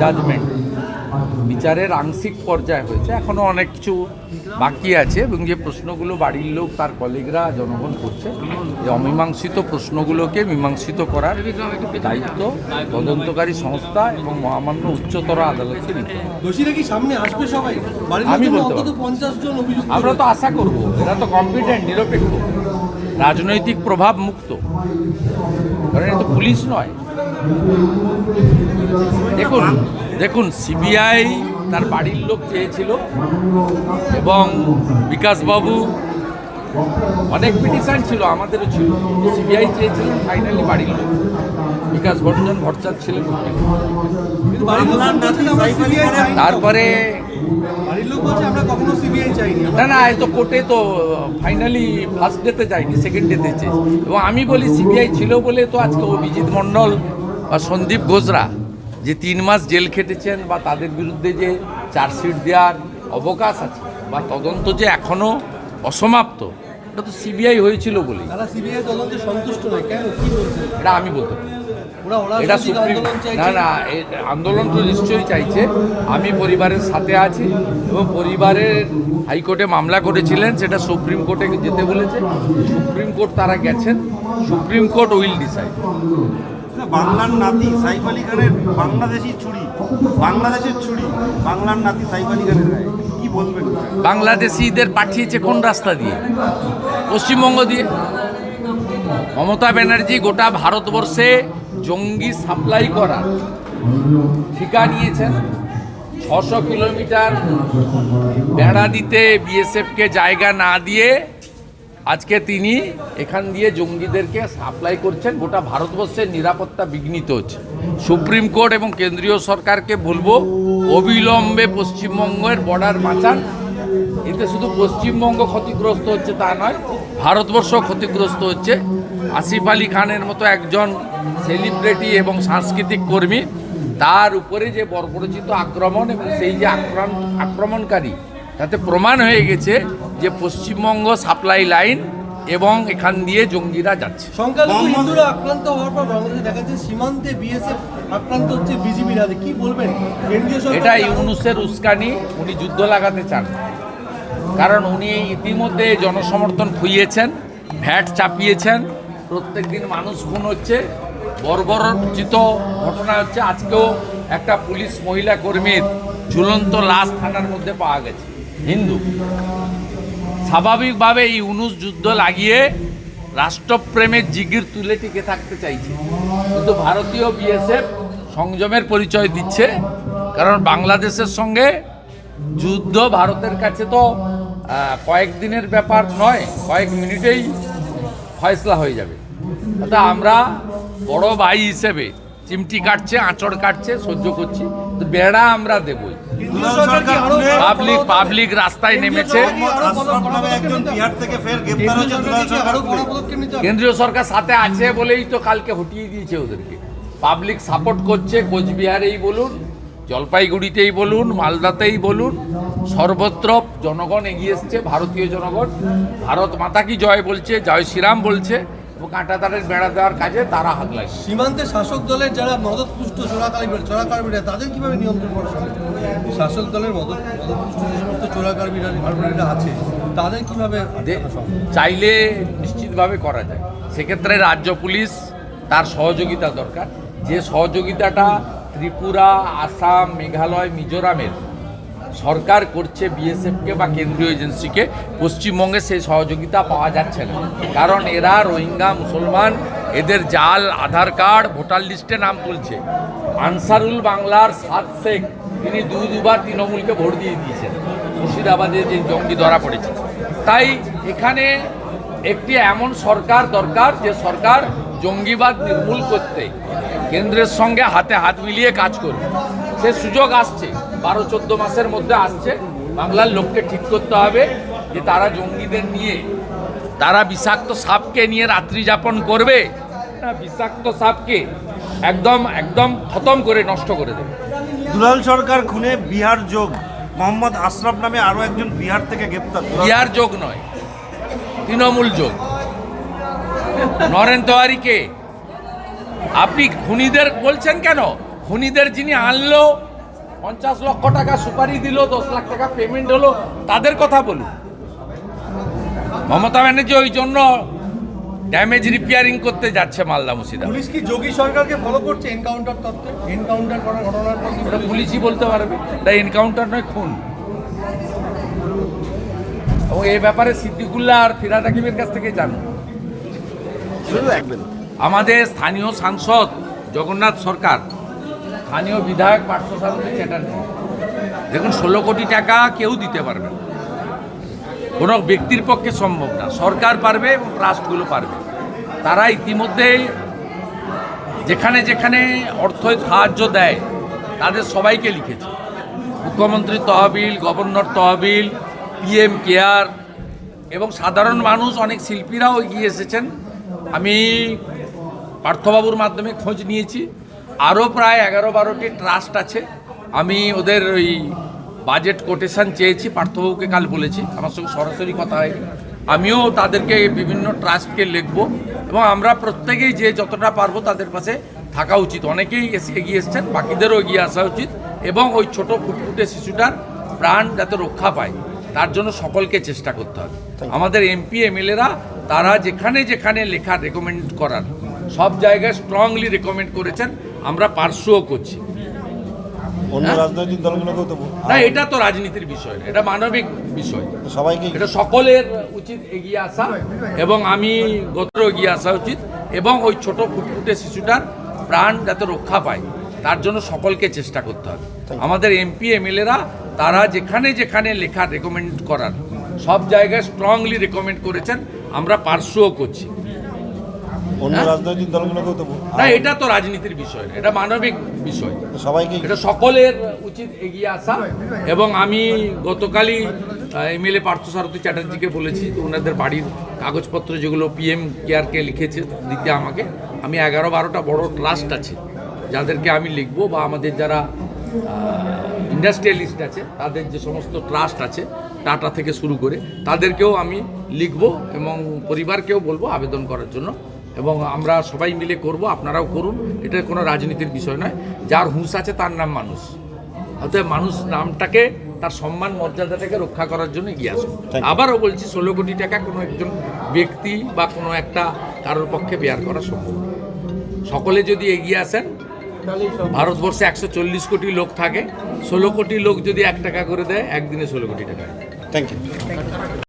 Judgement বিচারের আংশিক পর্যায়ে হয়েছে। এখনও অনেক কিছু বাকি আছে এবং যে প্রশ্নগুলো বাড়ির লোক তার কলিগরা জনগণ করছে যে অমীমাংসিত প্রশ্নগুলোকে মীমাংসিত করার দায়িত্ব তদন্তকারী সংস্থা এবং মহামান্য উচ্চতর আদালতকে নিতে হবে। সামনে আসবে সবাই? আমি বলতে আমরা তো আশা করব এরা তো কম্পিটেন্ট নিরপেক্ষ। রাজনৈতিক প্রভাব মুক্ত। কারণ এটা তো পুলিশ নয়। দেখুন দেখুন সিবিআই তার বাড়ির লোক চেয়েছিল এবং বিকাশবাবু অনেক পিটিশন ছিল আমাদেরও ছিল। সিবিআই চেয়েছিলেন ফাইনালি বাড়ির লোক বিকাশ ভট্টন ভট্টাচার্য ছিলেন। তারপরে বাড়ির লোক বলছে আমরা কখনো সিবিআই চাইনি। না না এই তো কোর্টে তো ফাইনালি ফার্স্ট ডেতে যায়নি সেকেন্ড ডেতে চেয়েছে। এবং আমি বলি সিবিআই ছিল বলে তো আজকে অভিজিৎ মণ্ডল বা সন্দীপ ঘোষরা যে তিন মাস জেল খেটেছেন বা তাদের বিরুদ্ধে যে চার্জশিট দেওয়ার অবকাশ আছে বা তদন্ত যে এখনও অসমাপ্ত এটা তো সিবিআই হয়েছিল বলছে? এটা আমি বলতে এটা সুপ্রিম না না আন্দোলন তো নিশ্চয়ই চাইছে। আমি পরিবারের সাথে আছি এবং পরিবারের হাইকোর্টে মামলা করেছিলেন সেটা সুপ্রিম কোর্টে যেতে বলেছে। সুপ্রিম কোর্ট তারা গেছেন। Supreme court will decide. বাংলার নাতি সাইফ আলী খানের বাংলাদেশি ছুরি, বাংলাদেশের ছুরি, বাংলার নাতি সাইফ আলী খানের কি বলবেন? বাংলাদেশিদের পাঠিয়েছে কোন রাস্তা দিয়ে? পশ্চিমবঙ্গ দিয়ে। মমতা ব্যানার্জি গোটা ভারতবর্ষে জঙ্গি সাপ্লাই করা ঠিকা নিয়েছেন। ছশো কিলোমিটার বেড়া দিতে বিএসএফকে জায়গা না দিয়ে আজকে তিনি এখান দিয়ে জঙ্গিদেরকে সাপ্লাই করছেন। গোটা ভারতবর্ষের নিরাপত্তা বিঘ্নিত হচ্ছে। সুপ্রিম কোর্ট এবং কেন্দ্রীয় সরকারকে বলব, অবিলম্বে পশ্চিমবঙ্গের বর্ডার বাঁচান। এতে শুধু পশ্চিমবঙ্গ ক্ষতিগ্রস্ত হচ্ছে তা নয়, ভারতবর্ষ ক্ষতিগ্রস্ত হচ্ছে। আসিফ আলী খানের মতো একজন সেলিব্রিটি এবং সাংস্কৃতিক কর্মী, তার উপরে যে বর্বরচিত আক্রমণ এবং সেই যে আক্রমণ আক্রমণকারী, তাতে প্রমাণ হয়ে গেছে যে পশ্চিমবঙ্গ সাপ্লাই লাইন এবং এখান দিয়ে জঙ্গিরা যাচ্ছে। সংখ্যালঘু হিন্দুরা আক্রান্ত হওয়ার পর বাংলাদেশে দেখা যাচ্ছে সীমান্তে বিএসএফ আক্রান্ত হচ্ছে কি বলবেন? এটা ইউনুসের উস্কানি উনি যুদ্ধ লাগাতে চান কারণ উনি ইতিমধ্যে জনসমর্থন খুইয়েছেন ভ্যাট চাপিয়েছেন। প্রত্যেক দিন মানুষ খুন হচ্ছে। বর্বরচিত ঘটনা হচ্ছে আজকেও একটা পুলিশ মহিলা কর্মীর ঝুলন্ত লাশ থানার মধ্যে পাওয়া গেছে। হিন্দু। স্বাভাবিকভাবে এই ইউনুস যুদ্ধ লাগিয়ে রাষ্ট্রপ্রেমের জিগির তুলে টিকে থাকতে চাইছে। কিন্তু ভারতীয় বিএসএফ সংযমের পরিচয় দিচ্ছে, কারণ বাংলাদেশের সঙ্গে যুদ্ধ ভারতের কাছে তো কয়েকদিনের ব্যাপার নয়, কয়েক মিনিটেই ফয়সলা হয়ে যাবে। অর্থাৎ আমরা বড় ভাই হিসেবে, চিমটি কাটছে, আঁচড় কাটছে, সহ্য করছি, তো বেড়া আমরা দেবই। পাবলিক পাবলিক রাস্তায় নেমেছে। কেন্দ্রীয় সরকার সাথে আছে বলেই তো কালকে হটিয়ে দিয়েছে ওদেরকে। পাবলিক সাপোর্ট করছে কোচবিহারেই বলুন জলপাইগুড়িতেই বলুন মালদাতেই বলুন সর্বত্র জনগণ এগিয়ে এসছে ভারতীয় জনগণ। ভারত মাতা কি জয় বলছে? জয় শ্রীরাম বলছে। কাঁটাতারের বেড়া দেওয়ার কাজে তারা হাত লাগছে সীমান্তে শাসক দলের যারা মদতপুষ্ট চোরাকারী চোরাকারীরা তাদের কীভাবে নিয়ন্ত্রণ করা সম্ভব? শাসক দলের মদত মদতপুষ্ট যে সমস্ত চোরাকারীরা আছে তাদের কীভাবে? চাইলে নিশ্চিতভাবে করা যায়। সেক্ষেত্রে রাজ্য পুলিশ তার সহযোগিতা দরকার। যে সহযোগিতাটা ত্রিপুরা আসাম মেঘালয় মিজোরামের সরকার করছে বিএসএফকে বা কেন্দ্রীয় এজেন্সিকে, পশ্চিমবঙ্গে সেই সহযোগিতা পাওয়া যাচ্ছে না। কারণ এরা রোহিঙ্গা, মুসলমান, এদের জাল, আধার কার্ড, ভোটার লিস্টে নাম তুলছে। আনসারুল বাংলার সাত শেখ, তিনি দু দুবার তৃণমূলকে ভোট দিয়ে দিয়েছেন, মুর্শিদাবাদে যে জঙ্গি ধরা পড়েছে। তাই এখানে একটি এমন সরকার দরকার, যে সরকার জঙ্গিবাদ নির্মূল করতে, কেন্দ্রের সঙ্গে হাতে হাত মিলিয়ে কাজ করবে সে সুযোগ আসছে। বারো চোদ্দ মাসের মধ্যে আসছে। বাংলার লোককে ঠিক করতে হবে যে তারা জঙ্গিদের নিয়ে তারা বিষাক্ত সাপকে নিয়ে রাত্রি যাপন করবে। না বিষাক্ত সাপকে একদম একদম খতম করে নষ্ট করে দেবে। দুলাল সরকার খুনে বিহার যোগ। মোহাম্মদ আশরাফ নামে আরও একজন বিহার থেকে গ্রেপ্তার। বিহার যোগ নয় তৃণমূল যোগ। নরেন তেওয়ারিকে। আপনি খুনিদের বলছেন কেন? খুনিদের যিনি আনলো পঞ্চাশ লক্ষ টাকা সুপারি দিল দশ লাখ টাকা পেমেন্ট হলো তাদের কথা বলুন মমতা ব্যানার্জি ওই জন্য ড্যামেজ রিপেয়ারিং করতে যাচ্ছে মালদা মুর্শিদাবাদ। পুলিশ কি যোগী সরকারকে ফলো করছে এনকাউন্টার তত্ত্বে এনকাউন্টার করার ঘটনার পর কি পুলিশই বলতে পারবে। এটা এনকাউন্টার নয় খুন। এবং এই ব্যাপারে সিদ্দিকুল্লাহ আর ফিরাদ হাকিমের কাছ থেকে জানো আমাদের স্থানীয় সাংসদ জগন্নাথ সরকার স্থানীয় বিধায়ক পার্থসারথী চ্যাটার্জি দেখুন, ষোলো কোটি টাকা কেউ দিতে পারবে না। কোনো ব্যক্তির পক্ষে সম্ভব না। সরকার পারবে এবং ট্রাস্টগুলো পারবে। তারা ইতিমধ্যেই যেখানে যেখানে অর্থ সাহায্য দেয়, তাদের সবাইকে লিখেছে। মুখ্যমন্ত্রী তহবিল, গভর্নর তহবিল, পিএম কেয়ার এবং সাধারণ মানুষ, অনেক শিল্পীরাও এগিয়ে এসেছেন। আমি পার্থবাবুর মাধ্যমে খোঁজ নিয়েছি। আরও প্রায় এগারো বারোটি ট্রাস্ট আছে। আমি ওদের ওই বাজেট কোটেশন চেয়েছি, পার্থবাবুকে কাল বলেছি, আমার সঙ্গে সরাসরি কথা হয়নি। আমিও তাদেরকে বিভিন্ন ট্রাস্টকে লিখব এবং আমরা প্রত্যেকেই যে যতটা পারব তাদের পাশে থাকা উচিত। অনেকেই এসে এগিয়ে এসছেন, বাকিদেরও এগিয়ে আসা উচিত এবং ওই ছোট ফুটফুটে শিশুটার প্রাণ যাতে রক্ষা পায়, তার জন্য সকলকে চেষ্টা করতে হবে। আমাদের এমপি, এমএলএরা, তারা যেখানে যেখানে লেখা রেকমেন্ড করার, সব জায়গায় স্ট্রংলি রেকমেন্ড করেছেন। আমরা পার্শ্বও করছি। হ্যাঁ? না এটা তো রাজনীতির বিষয় না, এটা মানবিক বিষয়। সবাইকে এটা সকলের উচিত এগিয়ে আসা এবং আমি গোত্র এগিয়ে আসা উচিত এবং ওই ছোট ফুটফুটে শিশুটার প্রাণ যাতে রক্ষা পায় তার জন্য সকলকে চেষ্টা করতে হবে। আমাদের এমপি এমএলএরা তারা যেখানে যেখানে লেখা রেকমেন্ড করার সব জায়গায় স্ট্রংলি রেকমেন্ড করেছেন আমরা পার্শ্বও করছি। অন্য? রাজনৈতিক দলগুলোকেও তো না এটা তো রাজনীতির বিষয় না, এটা মানবিক বিষয়। সবাইকে এটা সকলের উচিত এগিয়ে আসা। এবং আমি গতকালই এমএলএ পার্থসারথী চ্যাটার্জিকে বলেছি ওনাদের বাড়ির কাগজপত্র যেগুলো পিএম কেয়ারকে লিখেছে দিতে আমাকে আমি এগারো বারোটা বড় ট্রাস্ট আছে যাদেরকে আমি লিখব বা আমাদের যারা ইন্ডাস্ট্রিয়ালিস্ট আছে তাদের যে সমস্ত ট্রাস্ট আছে টাটা থেকে শুরু করে তাদেরকেও আমি লিখব এবং পরিবারকেও বলব আবেদন করার জন্য। এবং আমরা সবাই মিলে করব আপনারাও করুন। এটা কোনো রাজনীতির বিষয় নয়। যার হুঁশ আছে তার নাম মানুষ। অতএব মানুষ নামটাকে তার সম্মান মর্যাদাটাকে রক্ষা করার জন্য এগিয়ে আসুন। আবারও বলছি ষোলো কোটি টাকা কোনো একজন ব্যক্তি বা কোনো একটা কারোর পক্ষে বেয়ার করা সম্ভব সকলে যদি এগিয়ে আসেন ভারতবর্ষে একশো চল্লিশ কোটি লোক থাকে। ষোলো কোটি লোক যদি এক টাকা করে দেয় একদিনে ষোলো কোটি টাকা। Thank you